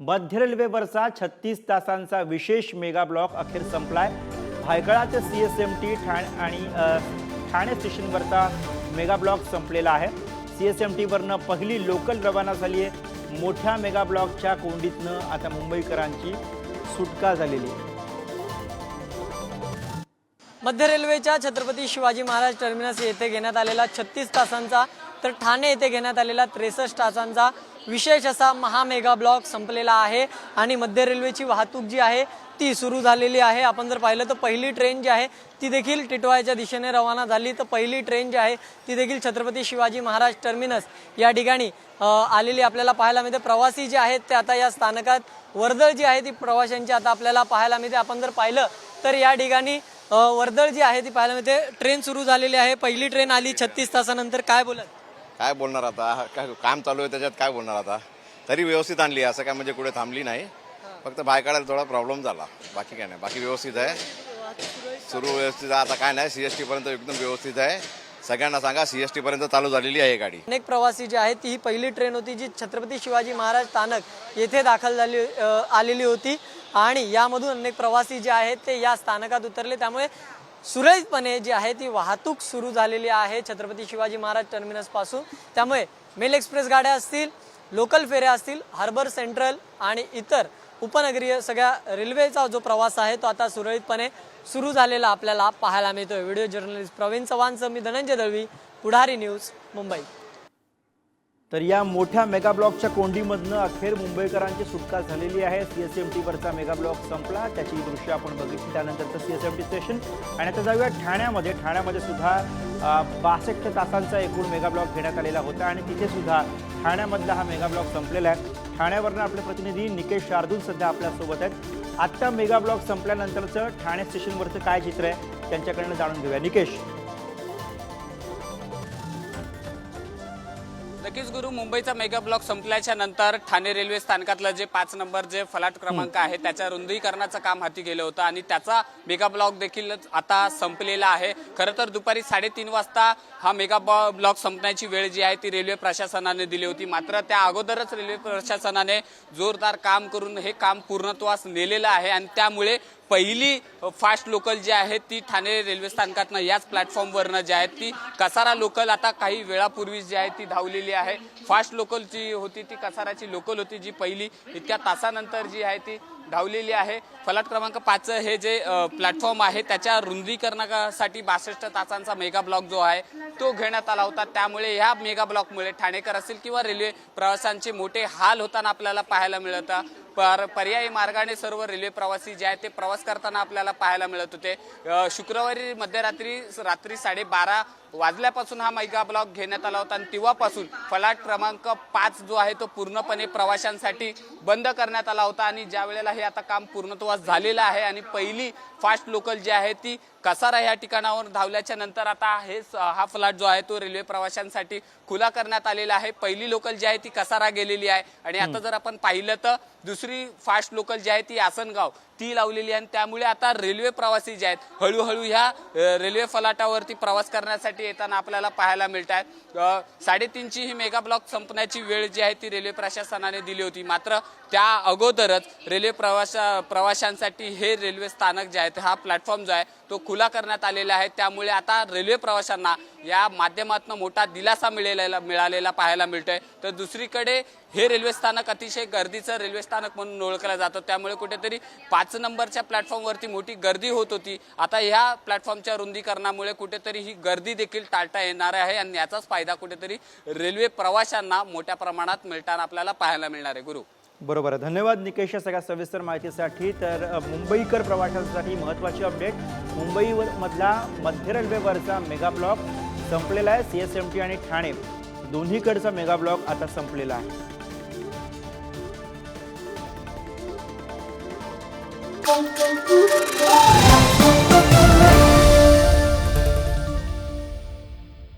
मध्य रेल्वेवरचा छत्तीस तासांचा विशेष मेगा ब्लॉक अखेर संपलाय. Byculla C S M T Thane आणि ठाणे स्टेशनवरचा मेगा ब्लॉक संपलेला आहे. सी एस एम टीवरनं पहिली लोकल रवाना झाली आहे. मोठ्या मेगा ब्लॉकच्या कोंडीतनं आता मुंबईकरांची सुटका झालेली आहे. मध्य रेल्वेच्या छत्रपती शिवाजी महाराज टर्मिनस येथे घेण्यात आलेला छत्तीस तासांचा तर ठाणे येथे घेण्यात आलेला त्रेसष्ट तासांचा विशेष असा महामेगा ब्लॉक संपलेला आहे आणि मध्य रेल्वेची वाहतूक जी आहे ती सुरू झालेली आहे. आपण जर पाहिलं तर पहिली ट्रेन जी आहे ती देखील टिटवाळ्याच्या दिशेने रवाना झाली. तर पहिली ट्रेन जी आहे ती देखील छत्रपती शिवाजी महाराज टर्मिनस या ठिकाणी आलेली आपल्याला पाहायला मिळते. प्रवासी जे आहेत ते आता या स्थानकात वर्दळ जी आहे ती प्रवाशांची आता आपल्याला पाहायला मिळते. आपण जर पाहिलं तर या ठिकाणी वर्दळ जी आहे ती पाहायला मिळते. ट्रेन सुरू झालेली आहे. पहिली ट्रेन आली छत्तीस तासानंतर. काय बोलत? काय बोलणार आता? काय काम चालू आहे त्याच्यात काय बोलणार आता? तरी व्यवस्थित आणली असं काय म्हणजे कुठे थांबली नाही. फक्त बाहेर काढायला थोडा प्रॉब्लेम झाला. बाकी काय नाही. बाकी व्यवस्थित आहे. सुरू व्यवस्थित आता काय नाही सी एस पर्यंत एकदम व्यवस्थित आहे. सगळ्यांना सांगा सी एस पर्यंत चालू झालेली आहे गाडी. अनेक प्रवासी जे आहेत ती ही पहिली ट्रेन होती जी छत्रपती शिवाजी महाराज स्थानक येथे दाखल झाली आलेली होती. आणि यामधून अनेक प्रवासी जे आहेत ते या स्थानकात उतरले. त्यामुळे सुरळीतपणे जी आहे ती वाहतूक सुरू झालेली आहे छत्रपती शिवाजी महाराज टर्मिनसपासून. त्यामुळे मेल एक्सप्रेस गाड्या असतील लोकल फेऱ्या असतील हार्बर सेंट्रल आणि इतर उपनगरीय सगळ्या रेल्वेचा जो प्रवास आहे तो आता सुरळीतपणे सुरू झालेला आपल्याला पाहायला मिळतोय. व्हिडिओ जर्नलिस्ट प्रवीण चव्हाणचं मी धनंजय दळवी पुढारी न्यूज मुंबई. तर या मोठ्या मेगा ब्लॉकच्या कोंडीमधनं अखेर मुंबईकरांची सुटका झालेली आहे. सी एस एम टीवरचा मेगा ब्लॉक संपला. त्याची दृश्य आपण बघितली. त्यानंतरचं C S M T station आणि आता जाऊया ठाण्यामध्ये. ठाण्यामध्ये सुद्धा बासष्ट तासांचा एकूण मेगा ब्लॉक घेण्यात आलेला होता आणि तिथे सुद्धा ठाण्यामधला हा मेगा ब्लॉक संपलेला आहे. ठाण्यावरनं आपले प्रतिनिधी निकेश शार्दूल सध्या आपल्यासोबत आहेत. आत्ता मेगा ब्लॉक संपल्यानंतरचं ठाणे स्टेशनवरचं काय चित्र आहे त्यांच्याकडनं जाणून घेऊया. निकेश. नक्कीच गुरु मुंबईचा मेगा ब्लॉक संपल्याच्या नंतर ठाणे रेल्वे स्थानकातलं जे पाच नंबर जे फलाट क्रमांक आहे त्याच्या रुंदीकरणाचं काम हाती गेलं होतं आणि त्याचा मेगा ब्लॉक देखील आता संपलेला आहे. खरं तर दुपारी साडेतीन वाजता हा मेगा ब्लॉक संपण्याची वेळ जी आहे ती रेल्वे प्रशासनाने दिली होती. मात्र त्या अगोदरच रेल्वे प्रशासनाने जोरदार काम करून हे काम पूर्णत्वास नेलेलं आहे आणि त्यामुळे पहिली फास्ट लोकल जी आहे ती ठाणे रेल्वे स्थानकातनं याच प्लॅटफॉर्मवरनं जी आहे ती कसारा लोकल. आता काही वेळापूर्वी जी आहे ती धावलेली आहे. फास्ट लोकल जी होती ती कसाराची लोकल होती जी पहिली इतक्या तासानंतर जी आहे ती धावलेली आहे. फलाट क्रमांक पाच हे जे प्लॅटफॉर्म आहे त्याच्या रुंदीकरणासाठी बासष्ट तासांचा मेगा ब्लॉक जो आहे तो घेण्यात आला होता. त्यामुळे ह्या मेगा ब्लॉकमुळे ठाणेकर असेल किंवा रेल्वे प्रवाशांचे मोठे हाल होताना आपल्याला पाहायला मिळतं. पर पर्यायी मार्गाने सर्व रेल्वे प्रवासी जे आहेत ते प्रवास करताना आपल्याला पाहायला मिळत होते. शुक्रवारी मध्यरात्री रात्री साडेबारा वाजल्यापासून हा मेगा ब्लॉक घेण्यात आला होता आणि तेव्हापासून फलाट क्रमांक पाच जो आहे तो पूर्णपणे प्रवाशांसाठी बंद करण्यात आला होता आणि ज्या वेळेला हे आता काम पूर्णत्वास झालेलं आहे आणि पहिली फास्ट लोकल जी आहे ती कसारा या ठिकाणावर धावल्याच्या नंतर आता हे हा फ्लॅट जो आहे तो रेल्वे प्रवाशांसाठी खुला करण्यात आलेला आहे. पहिली लोकल जी आहे ती कसारा गेलेली आहे. आणि आता जर आपण पाहिलं तर दुसरी फास्ट लोकल जी आहे ती आसनगाव. ती लावलेली आहे. आणि त्यामुळे आता रेल्वे प्रवासी जे आहेत हळूहळू ह्या रेल्वे फलाटावरती प्रवास करण्यासाठी येताना आपल्याला पाहायला मिळत आहेत साडेतीनची ही मेगा ब्लॉक संपण्याची वेळ जी आहे ती रेल्वे प्रशासनाने दिली होती. मात्र त्या अगोदरच रेल्वे प्रवाशा प्रवाशांसाठी हे रेल्वे स्थानक जे आहे हा प्लॅटफॉर्म जो आहे तो खुला करण्यात आलेला आहे. त्यामुळे आता रेल्वे प्रवाशांना या माध्यमातून मोठा दिलासा मिळालेला मिळालेला पाहायला मिळतोय. तर दुसरीकडे हे रेल्वे स्थानक अतिशय गर्दीचं रेल्वे स्थानक म्हणून ओळखलं जातं. त्यामुळे कुठेतरी पाच नंबरच्या प्लॅटफॉर्मवरती मोठी गर्दी होत होती. आता ह्या प्लॅटफॉर्मच्या रुंदीकरणामुळे कुठेतरी ही गर्दी देखील टाळता येणार आहे आणि याचाच फायदा कुठेतरी रेल्वे प्रवाशांना मोठ्या प्रमाणात मिळताना आपल्याला पाहायला मिळणार आहे. गुरु. बरोबर आहे. धन्यवाद निकेश या सगळ्या सविस्तर माहितीसाठी. तर मुंबईकर प्रवाशांसाठी महत्त्वाची अपडेट. मुंबईवर मधला मध्य रेल्वेवरचा मेगा ब्लॉक संपलेला आहे. सी एस एम टी आणि ठाणे दोन्हीकडचा मेगा ब्लॉक आता संपलेला आहे. Thank you.